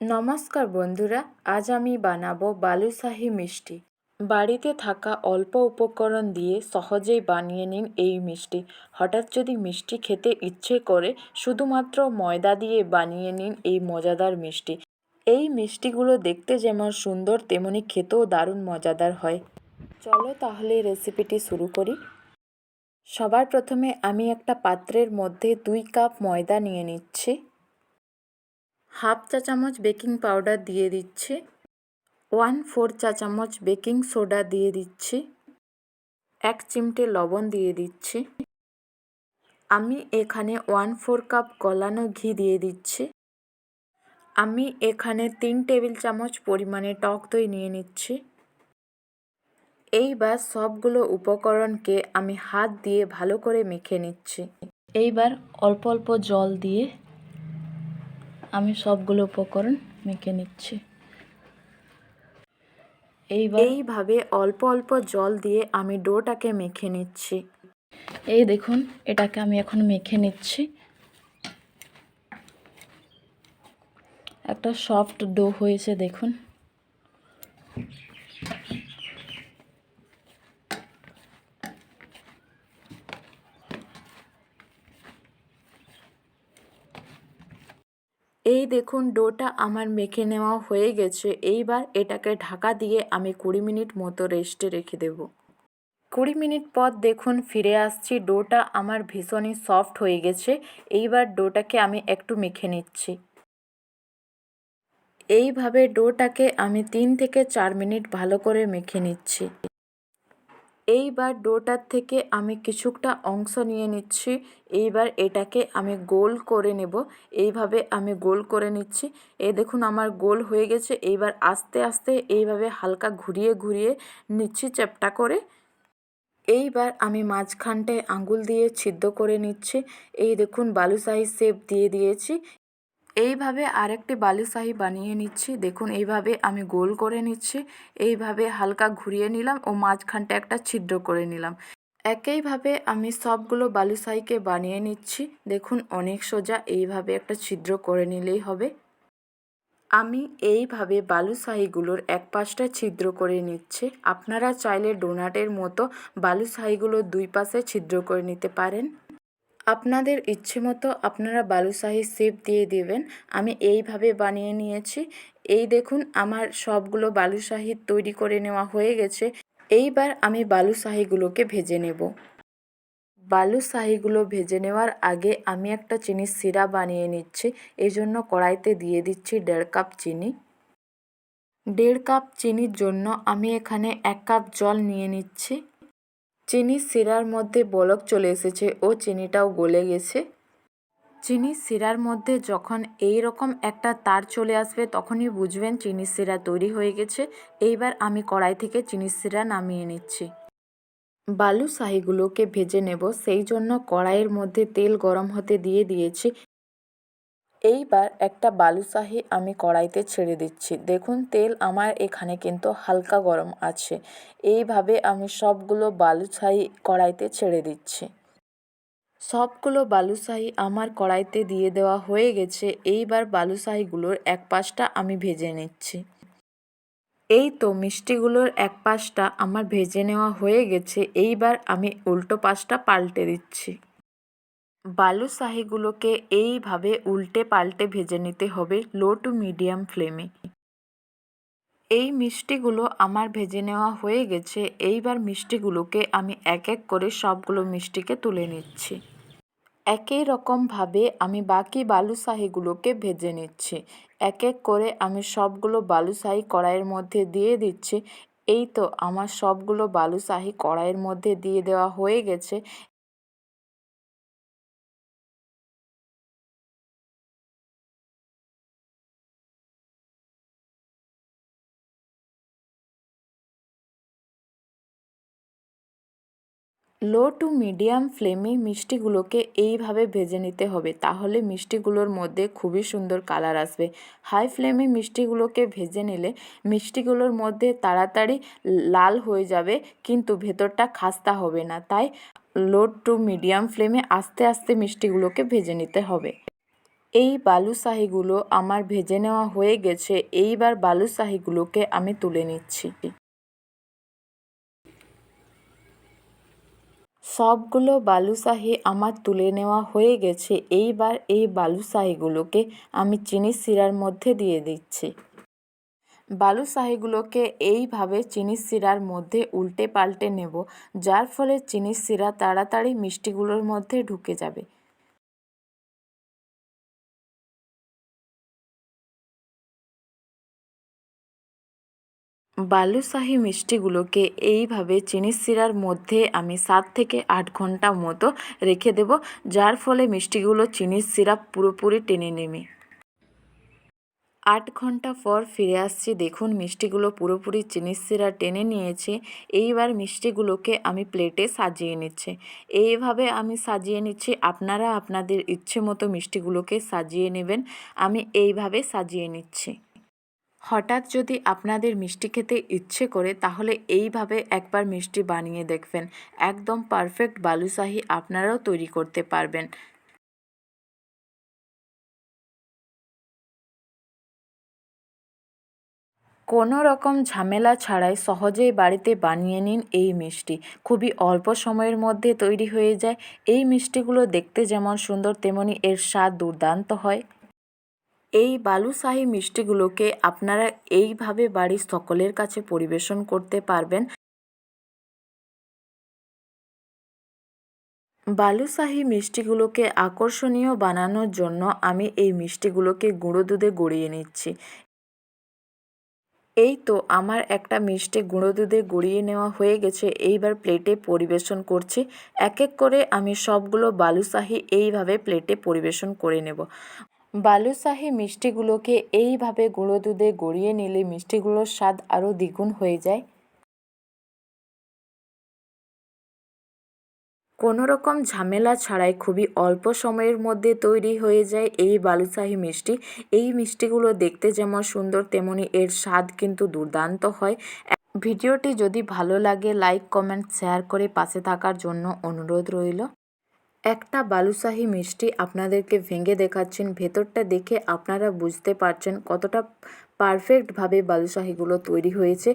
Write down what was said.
নমস্কার বন্ধুরা, আজ আমি বানাবো বালুশাহি মিষ্টি। বাড়িতে থাকা অল্প উপকরণ দিয়ে সহজেই বানিয়ে নিন এই মিষ্টি। হঠাৎ যদি মিষ্টি খেতে ইচ্ছে করে, শুধুমাত্র ময়দা দিয়ে বানিয়ে নিন এই মজাদার মিষ্টি। এই মিষ্টিগুলো দেখতে যেমন সুন্দর, তেমনি খেতেও দারুণ মজাদার হয়। চলো তাহলে রেসিপিটি শুরু করি। সবার প্রথমে আমি একটা পাত্রের মধ্যে দুই কাপ ময়দা নিয়ে নিচ্ছি। হাফ চা চামচ বেকিং পাউডার দিয়ে দিচ্ছি। ওয়ান ফোর চা চামচ বেকিং সোডা দিয়ে দিচ্ছি। এক চিমটে লবণ দিয়ে দিচ্ছি। আমি এখানে ওয়ান ফোর কাপ গলানো ঘি দিয়ে দিচ্ছি। আমি এখানে তিন টেবিল চামচ পরিমাণে টক দই নিয়ে নিচ্ছি। এইবার সবগুলো উপকরণকে আমি হাত দিয়ে ভালো করে মেখে নিচ্ছি। এইবার অল্প অল্প জল দিয়ে আমি সবগুলো উপকরণ মেখে নিচ্ছি। এইবার এইভাবে অল্প অল্প জল দিয়ে আমি ডোটাকে মেখে নিচ্ছি। এই দেখুন এটাকে আমি এখন মেখে নিচ্ছি। একটা সফট ডো হয়েছে দেখুন। এই দেখুন, ডোটা আমার মেখে নেওয়া হয়ে গেছে। এইবার এটাকে ঢাকা দিয়ে আমি কুড়ি মিনিট মতো রেস্টে রেখে দেব। কুড়ি মিনিট পর দেখুন, ফিরে আসছি। ডোটা আমার ভীষণই সফট হয়ে গেছে। এইবার ডোটাকে আমি একটু মেখে নিচ্ছি। এইভাবে ডোটাকে আমি তিন থেকে চার মিনিট ভালো করে মেখে নিচ্ছি। এইবার ডোটার থেকে আমি কিছুটা অংশ নিয়ে নিচ্ছি। এইবার এটাকে আমি গোল করে নেব। এইভাবে আমি গোল করে নিচ্ছি। এই দেখুন আমার গোল হয়ে গেছে। এইবার আস্তে আস্তে এইভাবে হালকা ঘুরিয়ে ঘুরিয়ে নিচ্ছি চ্যাপটা করে। এইবার আমি মাঝখানটায় আঙুল দিয়ে ছিদ্র করে নিচ্ছি। এই দেখুন বালুশাহি শেপ দিয়ে দিয়েছি। এইভাবে আরেকটি বালুশাহি বানিয়ে নিচ্ছি। দেখুন, এইভাবে আমি গোল করে নিচ্ছি। এইভাবে হালকা ঘুরিয়ে নিলাম ও মাঝখানটা একটা ছিদ্র করে নিলাম। একইভাবে আমি সবগুলো বালুশাহিকে বানিয়ে নিচ্ছি। দেখুন, অনেক সোজা এইভাবে একটা ছিদ্র করে নিলেই হবে। আমি এইভাবে বালুশাহিগুলোর এক পাশটা ছিদ্র করে নিচ্ছি। আপনারা চাইলে ডোনাটের মতো বালুশাহিগুলোর দুই পাশে ছিদ্র করে নিতে পারেন। আপনাদের ইচ্ছে মতো আপনারা বালুশাহি শেপ দিয়ে দেবেন। আমি এইভাবে বানিয়ে নিয়েছি। এই দেখুন, আমার সবগুলো বালুশাহি তৈরি করে নেওয়া হয়ে গেছে। এইবার আমি বালুশাহিগুলোকে ভেজে নেব। বালুশাহিগুলো ভেজে নেওয়ার আগে আমি একটা চিনির সিরা বানিয়ে নিচ্ছি। এই জন্য কড়াইতে দিয়ে দিচ্ছি দেড় কাপ চিনি। দেড় কাপ চিনির জন্য আমি এখানে এক কাপ জল নিয়ে নিচ্ছি। চিনির শিরার মধ্যে বলক চলে এসেছে ও চিনিটাও গলে গেছে। চিনির শিরার মধ্যে যখন এই রকম একটা তার চলে আসবে তখনই বুঝবেন চিনির শিরা তৈরি হয়ে গেছে। এইবার আমি কড়াই থেকে চিনির শিরা নামিয়ে নিচ্ছি। বালুশাহিগুলোকে ভেজে নেব। সেই জন্য কড়াইয়ের মধ্যে তেল গরম হতে দিয়ে দিয়েছি। এইবার একটা বালুশাহি আমি কড়াইতে ছেড়ে দিচ্ছি। দেখুন, তেল আমার এখানে কিন্তু হালকা গরম আছে। এইভাবে আমি সবগুলো বালুশাহি কড়াইতে ছেড়ে দিচ্ছি। সবগুলো বালুশাহি আমার কড়াইতে দিয়ে দেওয়া হয়ে গেছে। এইবার বালুশাহিগুলোর এক পাশটা আমি ভেজে নিচ্ছি। এই তো মিষ্টিগুলোর এক পাশটা আমার ভেজে নেওয়া হয়ে গেছে। এইবার আমি উল্টো পাশটা পাল্টে দিচ্ছি। বালুশাহিগুলোকে এইভাবে উল্টে পাল্টে ভেজে নিতে হবে লো টু মিডিয়াম ফ্লেমে। এই মিষ্টিগুলো আমার ভেজে নেওয়া হয়ে গেছে, এইবার মিষ্টিগুলোকে আমি এক এক করে সবগুলো মিষ্টিকে তুলে নিচ্ছি। একই রকমভাবে আমি বাকি বালুশাহিগুলোকে ভেজে নিচ্ছি। এক এক করে আমি সবগুলো বালুশাহি কড়াইয়ের মধ্যে দিয়ে দিচ্ছি। এই তো আমার সবগুলো বালুশাহি কড়াইয়ের মধ্যে দিয়ে দেওয়া হয়ে গেছে। লো টু মিডিয়াম ফ্লেমে মিষ্টিগুলোকে এইভাবে ভেজে নিতে হবে। তাহলে মিষ্টিগুলোর মধ্যে খুবই সুন্দর কালার আসবে। হাই ফ্লেমে মিষ্টিগুলোকে ভেজে নিলে মিষ্টিগুলোর মধ্যে তাড়াতাড়ি লাল হয়ে যাবে, কিন্তু ভেতরটা খাস্তা হবে না। তাই লো টু মিডিয়াম ফ্লেমে আস্তে আস্তে মিষ্টিগুলোকে ভেজে নিতে হবে। এই বালুশাহিগুলো আমার ভেজে নেওয়া হয়ে গেছে। এইবার বালুশাহিগুলোকে আমি তুলে নিচ্ছি। সবগুলো বালুশাহি আমার তুলে নেওয়া হয়ে গেছে। এইবার এই বালুশাহিগুলোকে আমি চিনি শিরার মধ্যে দিয়ে দিচ্ছি। বালুশাহিগুলোকে এইভাবে চিনি শিরার মধ্যে উল্টে পাল্টে নেব, যার ফলে চিনি শিরা তাড়াতাড়ি মিষ্টিগুলোর মধ্যে ঢুকে যাবে। বালুশাহি মিষ্টিগুলোকে এইভাবে চিনির শিরার মধ্যে আমি সাত থেকে আট ঘণ্টা মতো রেখে দেব, যার ফলে মিষ্টিগুলো চিনির সিরাপ পুরোপুরি টেনে নেবে। আট ঘণ্টা পর ফিরে আসছি, দেখুন মিষ্টিগুলো পুরোপুরি চিনির সিরা টেনে নিয়েছে। এইবার মিষ্টিগুলোকে আমি প্লেটে সাজিয়ে নিচ্ছি। এইভাবে আমি সাজিয়ে নিচ্ছি, আপনারা আপনাদের ইচ্ছে মতো মিষ্টিগুলোকে সাজিয়ে নেবেন। আমি এইভাবে সাজিয়ে নিচ্ছি। হঠাৎ যদি আপনাদের মিষ্টি খেতে ইচ্ছে করে, তাহলে এইভাবে একবার মিষ্টি বানিয়ে দেখবেন। একদম পারফেক্ট বালুশাহি আপনারাও তৈরি করতে পারবেন। কোনো রকম ঝামেলা ছাড়াই সহজেই বাড়িতে বানিয়ে নিন এই মিষ্টি। খুবই অল্প সময়ের মধ্যে তৈরি হয়ে যায়। এই মিষ্টিগুলো দেখতে যেমন সুন্দর, তেমনি এর স্বাদ দুর্দান্ত হয়। এই বালুশাহি মিষ্টিগুলোকে আপনারা এইভাবে বাড়ির সকলের কাছে পরিবেশন করতে পারবেন। বালুশাহি মিষ্টিগুলোকে আকর্ষণীয় বানানোর জন্য আমি এই মিষ্টিগুলোকে গুঁড়ো দুধে গড়িয়ে নিচ্ছি। এই তো আমার একটা মিষ্টি গুঁড়ো দুধে গড়িয়ে নেওয়া হয়ে গেছে, এইবার প্লেটে পরিবেশন করছি। এক এক করে আমি সবগুলো বালুশাহি এইভাবে প্লেটে পরিবেশন করে নেব। বালুশাহি মিষ্টিগুলোকে এইভাবে গুঁড়ো দুধে গড়িয়ে নিলে মিষ্টিগুলোর স্বাদ আরও দ্বিগুণ হয়ে যায়। কোনো রকম ঝামেলা ছাড়াই খুবই অল্প সময়ের মধ্যে তৈরি হয়ে যায় এই বালুশাহী মিষ্টি। এই মিষ্টিগুলো দেখতে যেমন সুন্দর, তেমনি এর স্বাদ কিন্তু দুর্দান্ত হয়। ভিডিওটি যদি ভালো লাগে, লাইক, কমেন্ট, শেয়ার করে পাশে থাকার জন্য অনুরোধ রইল। একটা বালুশাহি মিষ্টি আপনাদেরকে ভেঙে দেখাচ্ছেন, ভেতরটা দেখে আপনারা বুঝতে পারছেন কতটা পারফেক্টভাবে বালুশাহিগুলো তৈরি হয়েছে।